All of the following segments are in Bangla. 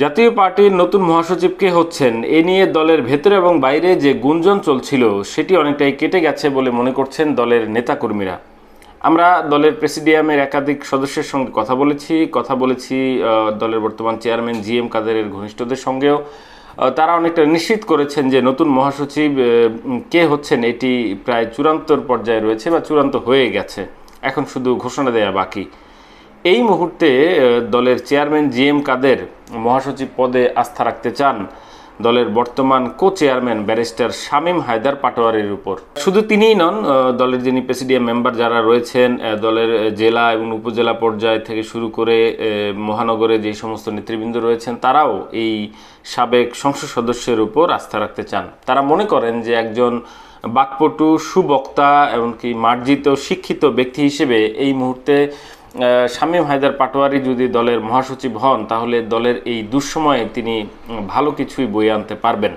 জাতীয় পার্টির নতুন মহাসচিব কে হচ্ছেন? এ নিয়ে দলের ভেতরে এবং বাইরে যে গুঞ্জন চলছিল, সেটি অনেকটাই কেটে গেছে বলে মনে করছেন দলের নেতাকর্মীরা। আমরা দলের প্রেসিডিয়ামের একাধিক সদস্যের সঙ্গে কথা বলেছি। কথা বলেছি দলের বর্তমান চেয়ারম্যান জি এম কাদেরের ঘনিষ্ঠদের সঙ্গেও। তারা অনেকটা নিশ্চিত করেছেন যে নতুন মহাসচিব কে হচ্ছেন এটি প্রায় চূড়ান্তর পর্যায়ে রয়েছে বা চূড়ান্ত হয়ে গেছে। এখন শুধু ঘোষণা দেওয়া বাকি। এই মুহূর্তে দলের চেয়ারম্যান জি এম কাদের মহাসচিব পদে আস্থা রাখতে চান দলের বর্তমান co chairman barrister Shamim Haider পাটোয়ারির উপর। শুধু তিনিই নন দলের যিনি প্রেসিডিয়াম মেম্বার যারা রয়েছেন দলের জেলা এবং উপজেলা পর্যায় থেকে শুরু করে মহানগরে যে সমস্ত নেতৃবৃন্দ রয়েছেন, তারাও এই সাবেক সংসদ সদস্যের উপর আস্থা রাখতে চান। তারা মনে করেন যে একজন বাকপটু, সুবক্তা, এমনকি মার্জিত, শিক্ষিত ব্যক্তি হিসেবে এই মুহূর্তে শামীম হায়দার পাটোয়ারি যদি দলের মহাসচিব হন, তাহলে দলের এই দুঃসময়ে তিনি ভালো কিছুই বয়ে আনতে পারবেন।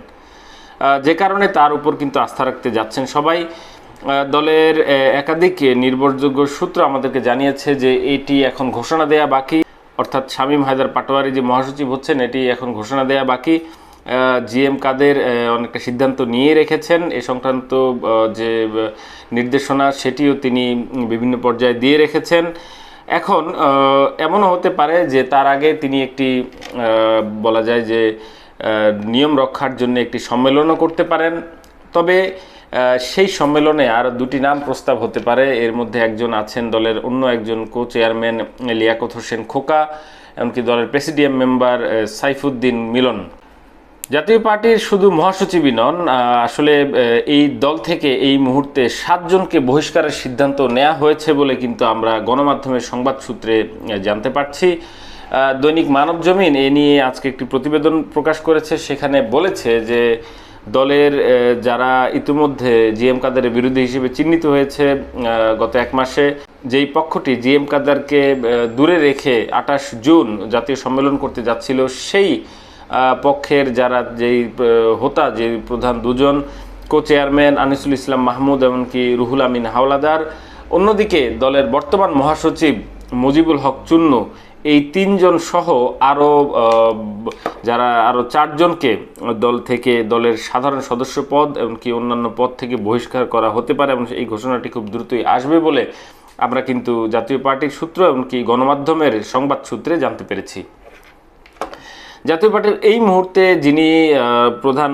যে কারণে তার উপর কিন্তু আস্থা রাখতে যাচ্ছেন সবাই। দলের একাধিক নির্ভরযোগ্য সূত্র আমাদেরকে জানিয়েছে যে এটি এখন ঘোষণা দেয়া বাকি। অর্থাৎ শামীম হায়দার পাটোয়ারি যে মহাসচিব হচ্ছেন, এটি এখন ঘোষণা দেয়া বাকি। জিএম কাদের অনেকটা সিদ্ধান্ত নিয়ে রেখেছেন। এ সংক্রান্ত যে নির্দেশনা, সেটিও তিনি বিভিন্ন পর্যায়ে দিয়ে রেখেছেন। এখন এমনও হতে পারে যে তার আগে তিনি একটি বলা যায় যে নিয়ম রক্ষার জন্য একটি সম্মেলনও করতে পারেন। তবে সেই সম্মেলনে আর দুটি নাম প্রস্তাব হতে পারে। এর মধ্যে একজন আছেন দলের অন্য একজন কো চেয়ারম্যান লিয়াকত হোসেন খোকা, এমনকি দলের প্রেসিডিয়াম মেম্বার সাইফুদ্দিন মিলন। জাতীয় পার্টির শুধু মহাসচিবই নন আসলে এই দল থেকে এই মুহূর্তে সাতজনকে বহিষ্কারের সিদ্ধান্ত নেওয়া হয়েছে বলে কিন্তু আমরা গণমাধ্যমের সংবাদ সূত্রে জানতে পারছি। দৈনিক মানব জমিন এ নিয়ে আজকে একটি প্রতিবেদন প্রকাশ করেছে। সেখানে বলেছে যে, দলের যারা ইতিমধ্যে জিএম কাদারের বিরোধী হিসেবে চিহ্নিত হয়েছে গত এক মাসে, যেই পক্ষটি জিএম কাদারকে দূরে রেখে আঠাশ জুন জাতীয় সম্মেলন করতে যাচ্ছিল, সেই পক্ষের যারা যেই হোতা যে প্রধান দুজন কো চেয়ারম্যান আনিসুল ইসলাম মাহমুদ এমনকি রুহুল আমিন হাওলাদার। অন্যদিকে দলের বর্তমান মহাসচিব মুজিবুল হক চুন্নু, এই তিনজন সহ আরও যারা আরও চারজনকে দল থেকে, দলের সাধারণ সদস্য পদ এমনকি অন্যান্য পদ থেকে বহিষ্কার করা হতে পারে এবং এই ঘোষণাটি খুব দ্রুতই আসবে বলে আমরা কিন্তু জাতীয় পার্টির সূত্র এমনকি গণমাধ্যমের সংবাদ সূত্রে জানতে পেরেছি। জাতীয় পার্টির এই মুহূর্তে যিনি প্রধান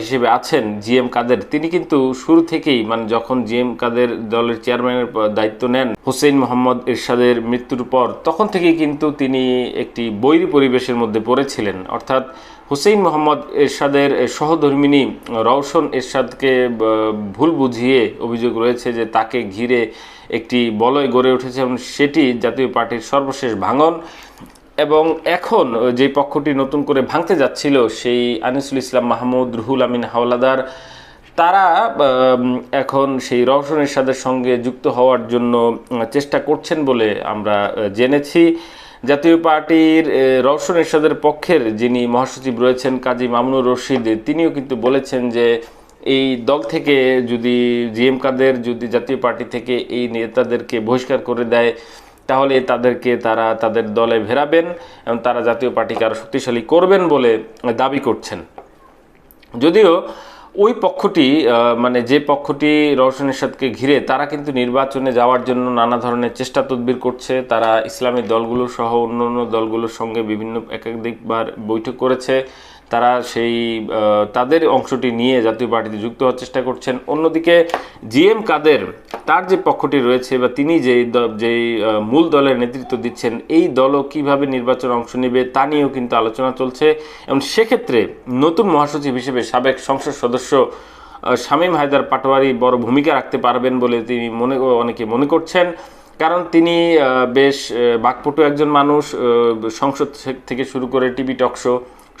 হিসেবে আছেন, জি এম কাদের, তিনি কিন্তু শুরু থেকেই মানে যখন জি এম কাদের দলের চেয়ারম্যানের দায়িত্ব নেন, হোসেন মোহাম্মদ এরশাদের মৃত্যুর পর, তখন থেকেই কিন্তু তিনি একটি বৈরী পরিবেশের মধ্যে পড়েছিলেন। অর্থাৎ হুসেইন মোহাম্মদ এরশাদের সহধর্মিনী রওশন এরশাদকে ভুল বুঝিয়ে অভিযোগ রয়েছে যে তাকে ঘিরে একটি বলয় গড়ে উঠেছে এবং সেটি জাতীয় পার্টির সর্বশেষ ভাঙন। এবং এখন যে পক্ষটি নতুন করে ভাঙতে যাচ্ছিল, সেই আনিসুল ইসলাম মাহমুদ, রুহুল আমিন হাওলাদার, তারা এখন সেই রওশন এরশাদের সঙ্গে যুক্ত হওয়ার জন্য চেষ্টা করছেন বলে আমরা জেনেছি। জাতীয় পার্টির রওশন এরশাদের পক্ষের যিনি মহাসচিব রয়েছেন কাজী মামুনুর রশিদ, তিনিও কিন্তু বলেছেন যে এই দল থেকে যদি জিএম কাদের, যদি জাতীয় পার্টি থেকে এই নেতাদেরকে বহিষ্কার করে দেয় তাহলে তাদেরকে তারা তাদের দলে ভেরাবেন এবং তারা জাতীয় পার্টিকে আরও শক্তিশালী করবেন বলে দাবি করছেন। যদিও ওই পক্ষটি মানে যে পক্ষটি রওশন এরশাদকে ঘিরে তারা কিন্তু নির্বাচনে যাওয়ার জন্য নানা ধরনের চেষ্টা তদবির করছে। তারা ইসলামী দলগুলো সহ অন্য অন্য দলগুলোর সঙ্গে বিভিন্ন একাধিকবার বৈঠক করেছে। তারা সেই তাদের অংশটি নিয়ে জাতীয় পার্টিতে যুক্ত হওয়ার চেষ্টা করছেন। অন্যদিকে জিএম কাদের, তার যে পক্ষটি রয়েছে বা তিনি যেই যেই মূল দলের নেতৃত্ব দিচ্ছেন, এই দলও কীভাবে নির্বাচনে অংশ নেবে তা নিয়েও কিন্তু আলোচনা চলছে। এবং সেক্ষেত্রে নতুন মহাসচিব হিসেবে সাবেক সংসদ সদস্য শামীম হায়দার পাটোয়ারি বড় ভূমিকা রাখতে পারবেন বলে তিনি মনে, অনেকে মনে করছেন। কারণ তিনি বেশ বাকপটু একজন মানুষ সংসদ থেকে শুরু করে টিভি টক শো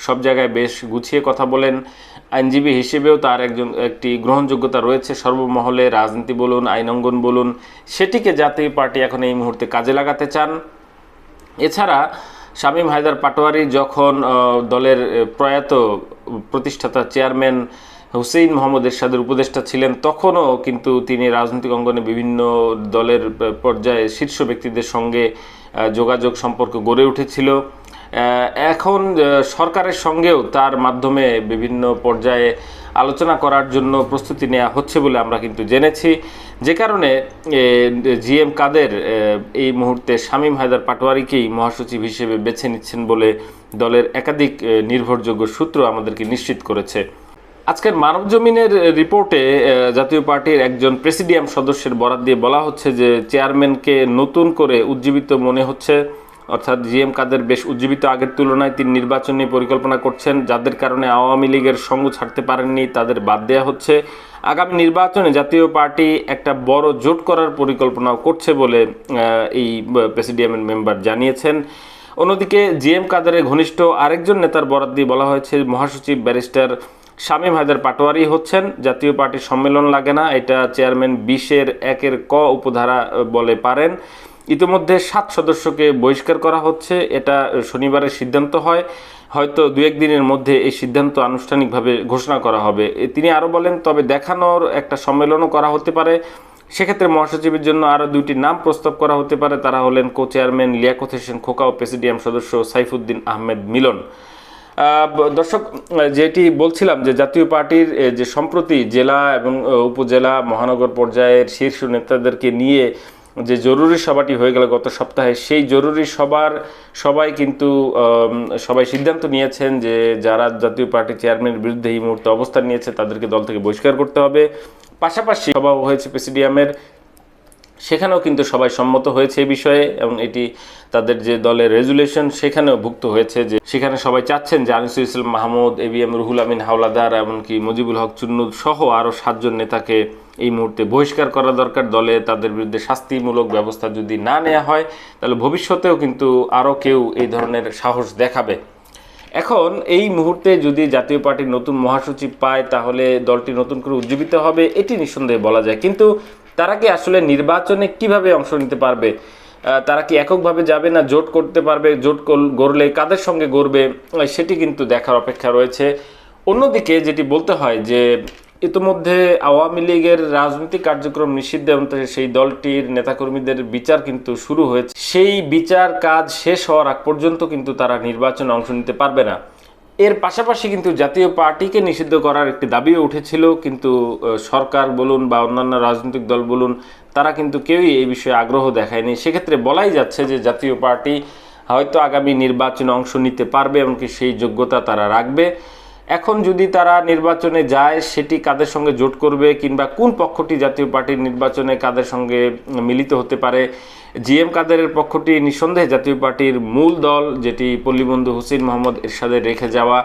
সব জায়গায় বেশ গুছিয়ে কথা বলেন। আইনজীবী হিসেবেও তার একজন, একটি গ্রহণযোগ্যতা রয়েছে। সর্বমহলে রাজনীতি বলুন আইনঙ্গন বলুন, সেটিকে জাতীয় পার্টি এখন এই মুহূর্তে কাজে লাগাতে চান। এছাড়া শামীম হায়দার পাটোয়ারি যখন দলের প্রয়াত প্রতিষ্ঠাতা চেয়ারম্যান হুসেইন মোহাম্মদ এরশাদের উপদেষ্টা ছিলেন, তখনও কিন্তু তিনি রাজনৈতিক অঙ্গনে বিভিন্ন দলের পর্যায়ে শীর্ষ ব্যক্তিদের সঙ্গে যোগাযোগ সম্পর্ক গড়ে উঠেছিল। এখন সরকারের সঙ্গেও তার মাধ্যমে বিভিন্ন পর্যায়ে আলোচনা করার জন্য প্রস্তুতি নেওয়া হচ্ছে বলে আমরা কিন্তু জেনেছি। যে কারণে জি এম কাদের এই মুহূর্তে শামীম হায়দার পাটোয়ারিকেই মহাসচিব হিসেবে বেছে নিচ্ছেন বলে দলের একাধিক নির্ভরযোগ্য সূত্র আমাদেরকে নিশ্চিত করেছে। আজকের মানব জমিনের রিপোর্টে জাতীয় পার্টির একজন প্রেসিডিয়াম সদস্যের বরাত দিয়ে বলা হচ্ছে যে, চেয়ারম্যানকে নতুন করে উজ্জীবিত মনে হচ্ছে। অর্থাৎ জিএম কাদের বেশ উজ্জীবিত আগের তুলনায় তিনি নির্বাচনী পরিকল্পনা করছেন, যাদের কারণে আওয়ামী লীগের সঙ্গ ছাড়তে পারেননি, তাদের বাদ দেওয়া হচ্ছে। আগামী নির্বাচনে জাতীয় পার্টি একটা বড় জোট করার পরিকল্পনাও করছে বলে এই প্রেসিডিয়ামের মেম্বার জানিয়েছেন। অন্যদিকে জিএম কাদেরের ঘনিষ্ঠ আরেকজন নেতার বরাদ দিয়ে বলা হয়েছে, মহাসচিব ব্যারিস্টার শামীম হায়দার পাটোয়ারি হচ্ছেন। জাতীয় পার্টির সম্মেলন লাগে না, এটা চেয়ারম্যান বিশের একের ক উপধারা বলে পারেন। ইতিমধ্যে সাত সদস্যকে বহিষ্কার করা হচ্ছে। এটা শনিবারের সিদ্ধান্ত হয়। হয়তো দু একদিনের মধ্যে এই সিদ্ধান্ত আনুষ্ঠানিকভাবে ঘোষণা করা হবে। তিনি আরও বলেন, তবে দেখানোর একটা সম্মেলনও করা হতে পারে। সেক্ষেত্রে মহাসচিবের জন্য আরও দুইটি নাম প্রস্তাব করা হতে পারে। তারা হলেন কো চেয়ারম্যান লিয়াকত হোসেন খোকা ও প্রেসিডিয়াম সদস্য সাইফুদ্দিন আহমেদ মিলন। দর্শক, যেটি বলছিলাম যে জাতীয় পার্টির যে সম্প্রতি জেলা এবং উপজেলা, মহানগর পর্যায়ের শীর্ষ নেতাদেরকে নিয়ে যে জরুরি সভাটি হয়ে গেল গত সপ্তাহে, সেই জরুরি সবার সবাই কিন্তু সবাই সিদ্ধান্ত নিয়েছেন যে যারা জাতীয় পার্টি চেয়ারম্যানের বিরুদ্ধে এই মুহূর্তে অবস্থান নিয়েছে, তাদেরকে দল থেকে বহিষ্কার করতে হবে। পাশাপাশি সভা হয়েছে প্রেসিডিয়ামের। সেখানেও কিন্তু সবাই সম্মত হয়েছে এই বিষয়ে, এবং এটি তাদের যে দলের রেজুলেশন সেখানেও ভুক্ত হয়েছে যে সেখানে সবাই চাচ্ছেন যে Anisul Islam Mahmud, A B M, Ruhul Amin Howlader, এমনকি মুজিবুল হক চুন্নুদ সহ আরও সাতজন নেতাকে এই মুহূর্তে বহিষ্কার করা দরকার। দলে তাদের বিরুদ্ধে শাস্তিমূলক ব্যবস্থা যদি না নেওয়া হয়, তাহলে ভবিষ্যতেও কিন্তু আরও কেউ এই ধরনের সাহস দেখাবে। এখন এই মুহূর্তে যদি জাতীয় পার্টির নতুন মহাসচিব পায়, তাহলে দলটি নতুন করে উজ্জীবিত হবে, এটি নিঃসন্দেহে বলা যায়। কিন্তু তারা কি আসলে নির্বাচনে কীভাবে অংশ নিতে পারবে? তারা কি এককভাবে যাবে না জোট করতে পারবে? জোট গড়লে কাদের সঙ্গে গড়বে? সেটি কিন্তু দেখার অপেক্ষা রয়েছে। অন্যদিকে যেটি বলতে হয় যে, ইতিমধ্যে আওয়ামী লীগের রাজনৈতিক কার্যক্রম নিষিদ্ধ এবং সেই দলটির নেতাকর্মীদের বিচার কিন্তু শুরু হয়েছে। সেই বিচার কাজ শেষ হওয়ার আগ পর্যন্ত কিন্তু তারা নির্বাচনে অংশ নিতে পারবে না। এর পাশাপাশি কিন্তু জাতীয় পার্টিকে নিষিদ্ধ করার একটি দাবিও উঠেছিল, কিন্তু সরকার বলুন বা অন্যান্য রাজনৈতিক দল বলুন, তারা কিন্তু কেউই এই বিষয়ে আগ্রহ দেখায়নি। সেক্ষেত্রে বলাই যাচ্ছে যে জাতীয় পার্টি হয়তো আগামী নির্বাচনে অংশ নিতে পারবে, এমনকি সেই যোগ্যতা তারা রাখবে। এখন যদি তারা নির্বাচনে যায়, সেটি কাদের সঙ্গে জোট করবে কিংবা কোন পক্ষটি জাতীয় পার্টির নির্বাচনে কাদের সঙ্গে মিলিত হতে পারে, জিএম কাদেরের পক্ষটি নিঃসন্দেহে জাতীয় পার্টির মূল দল, যেটি পল্লীবন্ধু হুসেন মোহাম্মদ এরশাদের রেখে যাওয়া।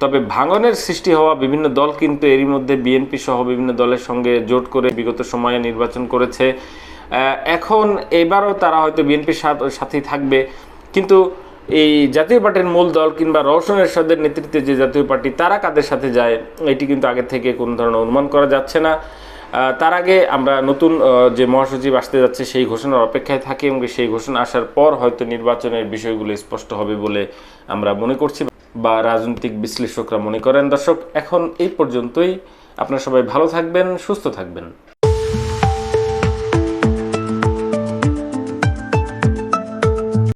তবে ভাঙনের সৃষ্টি হওয়া বিভিন্ন দল কিন্তু এরই মধ্যে বিএনপি সহ বিভিন্ন দলের সঙ্গে জোট করে বিগত সময়ে নির্বাচন করেছে। এখন এবারও তারা হয়তো বিএনপির সাথেই থাকবে। কিন্তু এই জাতীয় পার্টির মূল দল কিংবা রওশন এরশাদের নেতৃত্বে যে জাতীয় পার্টি, তারা কাদের সাথে যায়, এটি কিন্তু আগে থেকে কোনো ধরনের অনুমান করা যাচ্ছে না। তার আগে আমরা নতুন যে মহাসচিব আসতে যাচ্ছে, সেই ঘোষণার অপেক্ষায় থাকি এবং সেই ঘোষণা আসার পর হয়তো নির্বাচনের বিষয়গুলো স্পষ্ট হবে বলে আমরা মনে করছি বা রাজনৈতিক বিশ্লেষকরা মনে করেন। দর্শক, এখন এই পর্যন্তই। আপনারা সবাই ভালো থাকবেন, সুস্থ থাকবেন।